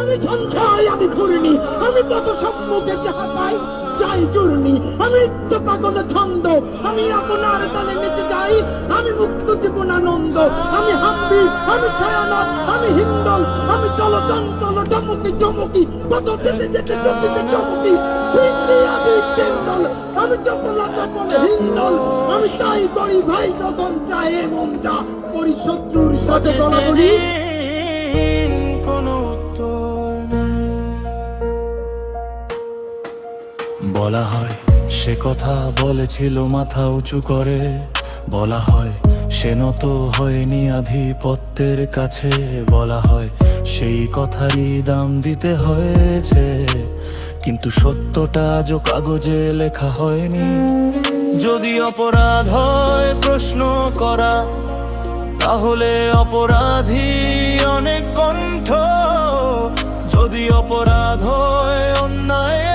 আমি ঝঞ্ঝাই আমি আমি কত সম্মুখে যাহা পাই যাই চূর্ণি আমি নিত্য পাগল ছন্দ আমি আপনার তালে যাই আমি মুক্ত জীবন আনন্দ আমি হাম্পি আমি ছায়ানট আমি হিন্দল আমি চলচঞ্চল চমকি চমকি কত যেতে যেতে চমকিতে চমকি হিন্দি আমি চেন্দল আমি চপলা চপলে হিন্দল আমি তাই করি ভাই যখন চায় মন যা করি। শত্রুর সাথে গলাগলি কোনো উত্তর। বলা হয়, সে কথা বলেছিল মাথা উঁচু করে। বলা হয়, সে নত হয়নি আধিপত্যের কাছে। বলা হয়, সেই কথারই দাম দিতে হয়েছে। কিন্তু সত্যটা আজও কাগজে লেখা হয়নি। যদি অপরাধ হয় প্রশ্ন করা, তাহলে অপরাধী অনেক কণ্ঠ। যদি অপরাধ হয় দাঁড়ানো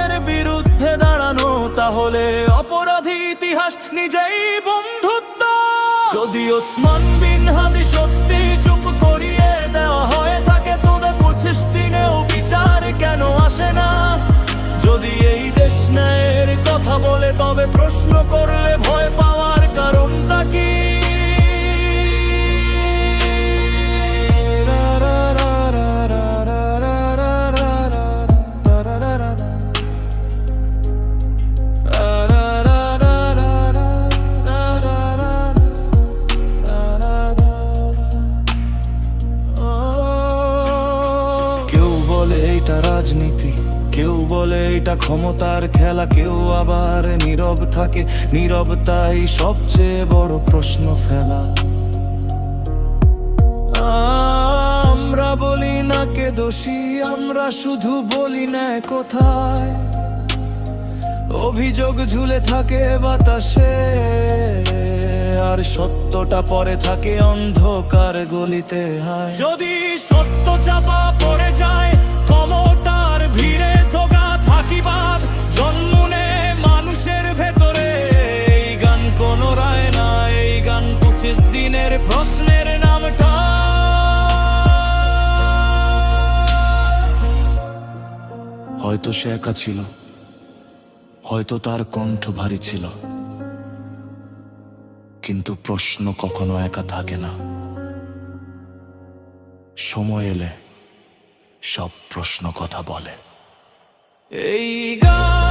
তাহলে অপরাধী ইতিহাস নিজেই বন্ধুত্ব। যদি ওসমান বিন হাদি সত্যি চুপ করিয়ে দেওয়া হয় থাকে তোদের পঁচিশ দিনেও বিচার কেন আসে না? যদি এই দেশ ন্যায়ের কথা বলে, তবে প্রশ্ন করলে ভয় পাওয়ার কারণটা কি? এটা রাজনীতি। কেউ বলে এটা ক্ষমতার খেলা, কেউ আবার নীরব থাকে। নীরবতাই সবচেয়ে বড় প্রশ্ন ফেলা। আমরা বলি না কে দোষী, আমরা শুধু বলি না কোথায়। অভিযোগ ঝুলে থাকে বাতাসে, আর সত্যটা পরে থাকে অন্ধকার গলিতে হায়। যদি সত্য চাপা পড়ে প্রশ্নের নামটা হয়তো সে একা ছিল হয়তো তার কণ্ঠ ভারী ছিল কিন্তু প্রশ্ন কখনো একা থাকে না। সময় এলে সব প্রশ্ন কথা বলে। এই গান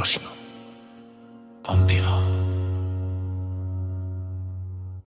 próximo.